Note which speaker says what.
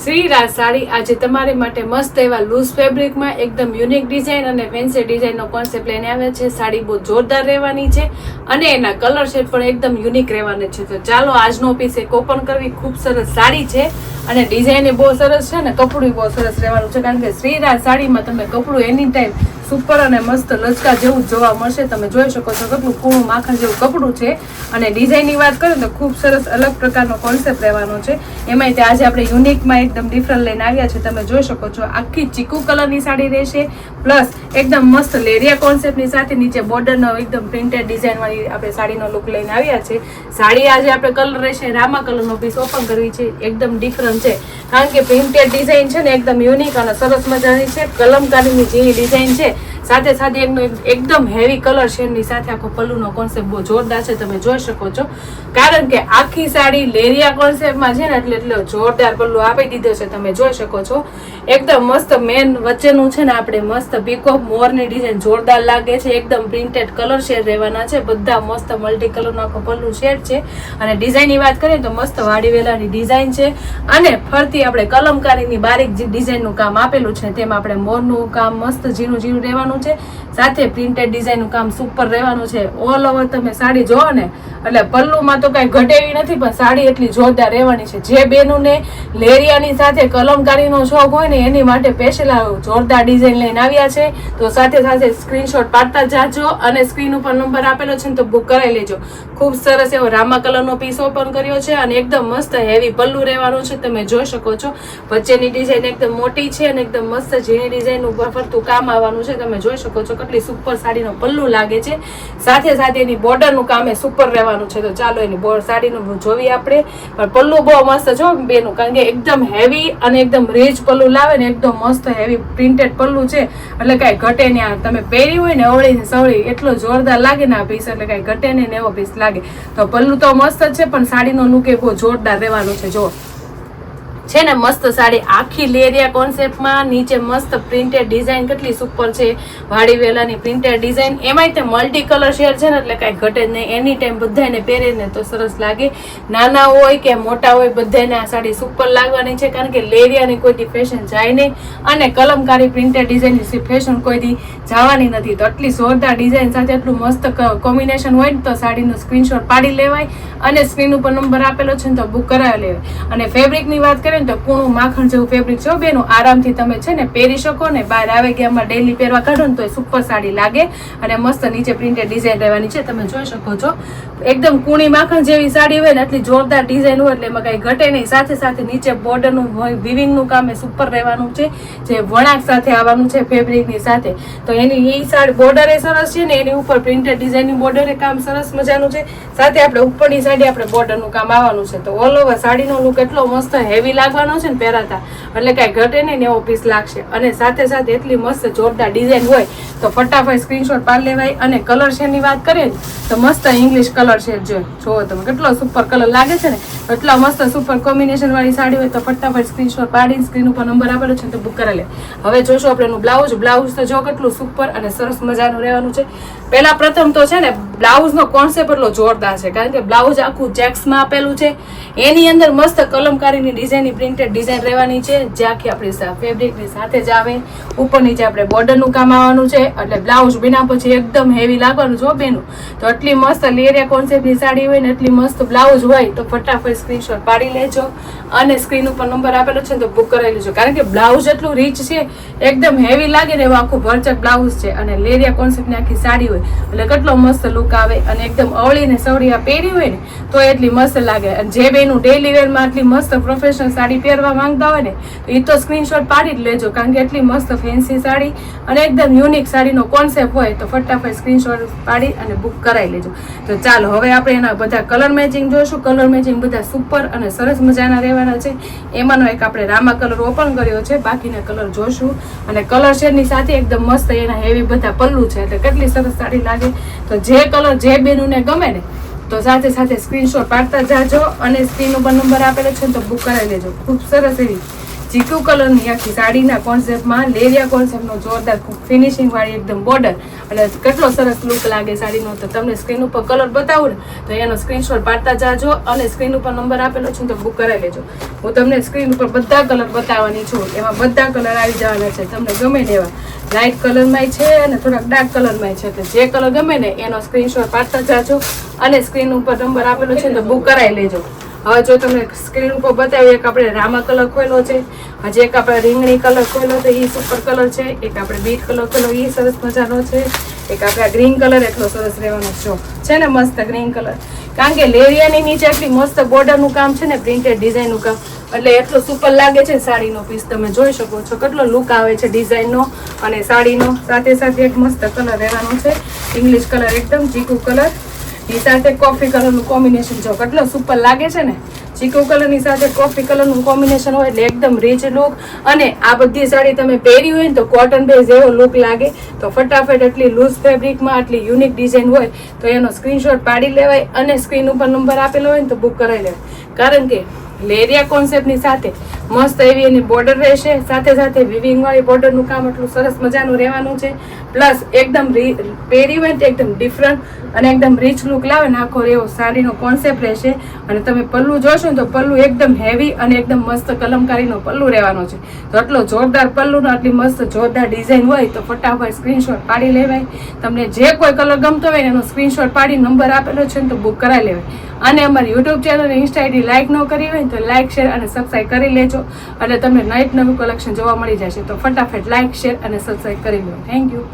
Speaker 1: શ્રી રાજ સાડી આજે તમારી માટે મસ્ત એવા લૂઝ ફેબ્રિકમાં એકદમ યુનિક ડિઝાઇન અને ફેન્સી ડિઝાઇનનો કોન્સેપ્ટ લઈને આવ્યા છે. સાડી બહુ જોરદાર રહેવાની છે અને એના કલર શેડ પણ એકદમ યુનિક રહેવાના છે. તો ચાલો, આજનો પીસ એક ઓપન કરવી. ખૂબ સરસ સાડી છે અને ડિઝાઇન બહુ સરસ છે ને, કપડું બહુ સરસ રહેવાનું છે. કારણ કે શ્રી રાજ સાડીમાં તમને કપડું એની ટાઈમ સુપર અને મસ્ત લચકા જેવું જોવા મળશે. તમે જોઈ શકો છો કેટલું કૂણું માખણ જેવું કપડું છે. અને ડિઝાઇનની વાત કરીએ તો ખૂબ સરસ અલગ પ્રકારનો કોન્સેપ્ટ રહેવાનો છે. એમાંય તે આજે આપણે યુનિકમાં એકદમ ડિફરન્ટ લઈને આવ્યા છે. તમે જોઈ શકો છો આખી ચીકુ કલરની સાડી રહેશે. પ્લસ એકદમ મસ્ત લેરિયા કોન્સેપ્ટની સાથે નીચે બોર્ડરનો એકદમ પ્રિન્ટેડ ડિઝાઇન વાળી આપણે સાડીનો લુક લઈને આવ્યા છે. સાડી આજે આપણે કલર રહેશે રામા કલરનો પીસ ઓપન કરવી છે. એકદમ ડિફરન્ટ છે. કારણ કે પ્રિન્ટેડ ડિઝાઇન છે ને એકદમ યુનિક અને સરસ મજાની છે. કલમકારીની જેવી ડિઝાઇન છે. સાથે સાથે એનો એકદમ હેવી કલર શેડની સાથે આખો પલ્લુનો કોન્સેપ્ટ બહુ જોરદાર છે, તમે જોઈ શકો છો. કારણ કે આખી સાડી લેરિયા કોન્સેપ્ટમાં છે ને, એટલે એટલો જોરદાર પલ્લુ આપી દીધો છે, તમે જોઈ શકો છો. એકદમ મસ્ત મેન વચ્ચેનું છે ને, આપણે મસ્ત પીકોક મોરની ડિઝાઇન જોરદાર લાગે છે, એકદમ પ્રિન્ટેડ કલર શેડ રહેવાના છે, બધા મસ્ત મલ્ટી કલરનો આખો પલ્લુ શેડ છે. અને ડિઝાઇનની વાત કરીએ તો મસ્ત વાડી વેલાની ડિઝાઇન છે. અને ફરતી આપણે કલમકારીની બારીક જે ડિઝાઇનનું કામ આપેલું છે, તેમાં આપણે મોરનું કામ મસ્ત ઝીણું ઝીણું રહેવાનું છે. સાથે પ્રિન્ટેડ ડિઝાઇનનું કામ સુપર રહેવાનું છે. ઓલ ઓવર તમે સાડી જોવો ને, એટલે પલ્લુમાં તો કાંઈ ઘટે એવી નથી, પણ સાડી એટલી જોરદાર રહેવાની છે. જે બેનુને લેરિયાની સાથે કલમકારીનો શોખ હોય ને, એની માટે સ્પેશિયલ જોરદાર ડિઝાઇન લઈને આવ્યા છે. તો સાથે સાથે સ્ક્રીનશોટ પાડતા જાજો અને સ્ક્રીન ઉપર નંબર આપેલો છે ને, તો બુક કરાવી લેજો. ખૂબ સરસ એવો રામા કલરનો પીસ ઓપન કર્યો છે અને એકદમ મસ્ત હેવી પલ્લુ રહેવાનું છે. તમે જોઈ શકો છો. વચ્ચેની ડિઝાઇન એકદમ મોટી છે અને એકદમ મસ્ત ઝીણી ડિઝાઇન ઉપર ફરતું કામ આવવાનું છે, તમે જોઈ શકો છો કેટલી સુપર સાડીનો પલ્લુ લાગે છે. સાથે સાથે એની બોર્ડરનું કામ એ સુપર રહેવાનું છે. તો ચાલો એની સાડીનું જોવી આપણે. પણ પલ્લુ બહુ મસ્ત છો બેનું, કારણ કે એકદમ હેવી અને એકદમ રેજ પલ્લુ લાવે ને એકદમ મસ્ત હેવી પ્રિન્ટેડ પલ્લુ છે. એટલે કાંઈ ઘટે ને આ તમે પહેરી હોય ને અવળી ને સવળી, એટલો જોરદાર લાગે ને આ પીસ એટલે કાંઈ ઘટે ને એવો પીસ લાગે. તો પલ્લુ તો મસ્ત જ છે, પણ સાડીનો લુક એ બહુ જોરદાર રહેવાનું છે. જો છે ને મસ્ત સાડી. આખી લેરિયા કોન્સેપ્ટમાં નીચે મસ્ત પ્રિન્ટેડ ડિઝાઇન કેટલી સુપર છે. વાડી વેલાની પ્રિન્ટેડ ડિઝાઇન એમાંય તે મલ્ટી કલર શેર છે ને એટલે કાંઈ ઘટે જ નહીં. એની ટાઈમ બધાને પહેરે ને તો સરસ લાગે. નાના હોય કે મોટા હોય બધાને આ સાડી સુપર લાગવાની છે કારણ કે લેરિયાની કોઈ દી ફેશન જાય નહીં. અને કલમકારી પ્રિન્ટેડ ડિઝાઇનની ફેશન કોઈ દી જવાની નથી. તો આટલી જોરદાર ડિઝાઇન સાથે એટલું મસ્ત કોમ્બિનેશન હોય ને તો સાડીનો સ્ક્રીનશોટ પાડી લેવાય. અને સ્ક્રીન ઉપર નંબર આપેલો છે ને તો બુક કરાવી લેવાય. અને ફેબ્રિકની વાત કરીએ ને તો કૂણું માખણ જેવું ફેબ્રિક છે બેનું આરામથી તમે છે ને પહેરી શકો ને બહાર આવે ગયામાં ડેલી પહેરવા કાઢો ને તો એ સુપર સાડી લાગે. અને મસ્ત નીચે પ્રિન્ટેડ ડિઝાઇન રહેવાની છે, તમે જોઈ શકો છો. એકદમ કૂણી માખણ જેવી સાડી હોય ને એટલી જોરદાર ડિઝાઇન હોય એટલે એમાં કાંઈ ઘટે નહીં. સાથે સાથે નીચે બોર્ડરનું વિવિંગનું કામ એ સુપર રહેવાનું છે. જે વણાક સાથે આવવાનું છે ફેબ્રિકની સાથે. તો એની એ સાડી બોર્ડર એ સરસ છે ને એની ઉપર પ્રિન્ટેડ ડિઝાઇનની બોર્ડર એ કામ સરસ મજાનું છે. સાથે આપણે ઉપરની સાડી આપણે બોર્ડરનું કામ આવવાનું છે. તો ઓલ ઓવર સાડીનો લુક એટલો મસ્ત હેવી લાગવાનો છે ને પહેરાતા. એટલે કાંઈ ઘટે નહીં ને એવો પીસ લાગશે. અને સાથે સાથે એટલી મસ્ત જોરદાર ડિઝાઇન હોય, તો ફટાફટ સ્ક્રીનશોટ પાડી લેવાય. અને કલર શેડની વાત કરીએ ને, તો મસ્ત ઇંગ્લિશ કલર શેડ જો જોવો તમે કેટલો સુપર કલર લાગે છે ને? એટલા મસ્ત સુપર કોમ્બિનેશનવાળી સાડી હોય તો ફટાફટ સ્ક્રીનશોટ પાડીને સ્ક્રીન ઉપર નંબર આપેલો છે તો બુક કરી લે. હવે જોશો આપણે એનું બ્લાઉઝ બ્લાઉઝ તો જો કેટલું સુપર અને સરસ મજાનું રહેવાનું છે. પહેલાં પ્રથમ તો છે ને બ્લાઉઝનો કોન્સેપ્ટ એટલો જોરદાર છે. કારણ કે બ્લાઉઝ આખું ચેક્સમાં આપેલું છે. એની અંદર મસ્ત કલમકારીની ડિઝાઇનની પ્રિન્ટેડ ડિઝાઇન રહેવાની છે, જે આખી આપણી ફેબ્રિકની સાથે જ આવે. ઉપર નીચે આપણે બોર્ડરનું કામ આવવાનું છે, એટલે બ્લાઉઝ બિના પછી એકદમ હેવી લાગવાનું જો બેનું. તો એટલી મસ્ત લેરિયા કોન્સેપ્ટની સાડી હોય ને એટલી મસ્ત બ્લાઉઝ હોય, તો ફટાફટ સ્ક્રીનશોટ પાડી લેજો. અને સ્ક્રીન ઉપર નંબર આપેલો છે તો બુક કરાવી લેજો. કારણ કે બ્લાઉઝ એટલું રીચ છે, એકદમ હેવી લાગે ને એવું આખું ભરચક બ્લાઉઝ છે. અને લેરિયા કોન્સેપ્ટની આખી સાડી હોય, એટલે કેટલો મસ્ત લુક આવે. અને એકદમ અવળી ને સવળી આ પહેરી હોય ને, તો એટલી મસ્ત લાગે. અને જે બેનું ડેલી વેરમાં આટલી મસ્ત પ્રોફેશનલ સાડી પહેરવા માંગતા હોય ને, તો એ તો સ્ક્રીનશોટ પાડી જ લેજો. કારણ કે એટલી મસ્ત ફેન્સી સાડી અને એકદમ યુનિક સાડીનો કોન્સેપ્ટ હોય તો ફટાફટ સ્ક્રીનશોટ પાડી અને બુક કરાવી લેજો. તો ચાલો, હવે આપણે એના બધા કલર મેચિંગ જોઈશું. કલર મેચિંગ બધા સુપર અને સરસ મજાના રહેવાના છે. એમાંનો એક આપણે રામા કલર ઓપન કર્યો છે. બાકીના કલર જોશું. અને કલર શેડની સાથે એકદમ મસ્ત એના હેવી બધા પલ્લું છે. એટલે કેટલી સરસ સાડી લાગે. તો જે કલર જે બેનુને ગમે ને તો સાથે સાથે સ્ક્રીનશોટ પાડતા જાજો અને સ્ક્રીન ઉપર નંબર આપેલો છે તો બુક કરાવી લેજો. ખૂબ સરસ એવી ચીકુ કલરની આખી સાડીના કોન્સેપ્ટમાં લેરિયા કોન્સેપ્ટનો જોરદાર ફિનિશિંગ વાળી એકદમ બોર્ડર અને કેટલો સરસ લુક લાગે સાડીનો. તો તમને સ્ક્રીન ઉપર કલર બતાવું ને, તો એનો સ્ક્રીનશોટ પાડતા જાજો અને સ્ક્રીન ઉપર નંબર આપેલો છે તો બુક કરાવી લેજો. હું તમને સ્ક્રીન ઉપર બધા કલર બતાવવાની છું. એમાં બધા કલર આવી જવાના છે. તમને ગમે એવા લાઇટ કલરમાંય છે અને થોડાક ડાર્ક કલરમાંય છે. તો જે કલર ગમે ને એનો સ્ક્રીનશોટ પાડતા જાજો. અને સ્ક્રીન ઉપર નંબર આપેલો છે તો બુક કરાવી લેજો. હવે જો તમને સ્ક્રીન ઉપર બતાવ્યું, એક આપણે રામા કલર ખોલ્યો છે, હજી એક આપણે રીંગણી કલર ખોલ્યો છે એ સુપર કલર છે, એક આપણે બીટ કલર ખોલ્યો એ સરસ મજાનો છે, એક આપણે ગ્રીન કલર એટલો સરસ રહેવાનો જો, છે ને મસ્ત ગ્રીન કલર કારણ કે લેરિયાની નીચે એટલી મસ્ત બોર્ડરનું કામ છે ને પ્રિન્ટેડ ડિઝાઇનનું કામ. એટલે એટલો સુપર લાગે છે સાડીનો પીસ તમે જોઈ શકો છો કેટલો લુક આવે છે ડિઝાઇનનો અને સાડીનો. સાથે સાથે એક મસ્ત કલર રહેવાનો છે. ઇંગ્લિશ કલર એકદમ ચીકુ કલર એ સાથે કોફી કલરનું કોમ્બિનેશન જો કેટલો સુપર લાગે છે ને? ચીકુ કલરની સાથે કોફી કલરનું કોમ્બિનેશન હોય એટલે એકદમ રીચ લુક અને આ બધી સાડી તમે પહેરી હોય ને તો કોટન બેઝ એવો લુક લાગે. તો ફટાફટ એટલી લૂઝ ફેબ્રિકમાં આટલી યુનિક ડિઝાઇન હોય તો એનો સ્ક્રીનશોટ પાડી લેવાય અને સ્ક્રીન ઉપર નંબર આપેલો હોય ને તો બુક કરાવી લેવાય. કારણ કે લેરિયા કોન્સેપ્ટની સાથે મસ્ત એવી એની બોર્ડર રહેશે. સાથે સાથે વિવિંગ વાળી બોર્ડરનું કામ એટલું સરસ મજાનું રહેવાનું છે. પ્લસ એકદમ તો એકદમ ડિફરન્ટ અને એકદમ રીચ લુક લાવે ને આખો એવો સાડીનો કોન્સેપ્ટ રહેશે. અને તમે પલ્લું જોશો ને તો પલ્લુ એકદમ હેવી અને એકદમ મસ્ત કલમકારીનો પલ્લુ રહેવાનો છે. તો આટલો જોરદાર પલ્લુનો, આટલી મસ્ત જોરદાર ડિઝાઇન હોય તો ફટાફટ સ્ક્રીનશોટ પાડી લેવાય. તમને જે કોઈ કલર ગમતો હોય એનો સ્ક્રીનશોટ પાડી નંબર આપેલો છે ને તો બુક કરાવી લેવાય. અને અમારી YouTube channel insta ID like ન કરી હોય તો લાઇક શેર અને સબસ્ક્રાઈબ કરી લેજો. એટલે તમને નાઇટ નવું કલેક્શન જોવા મળી જશે. તો ફટાફટ લાઇક શેર અને સબસ્ક્રાઈબ કરી લો. Thank you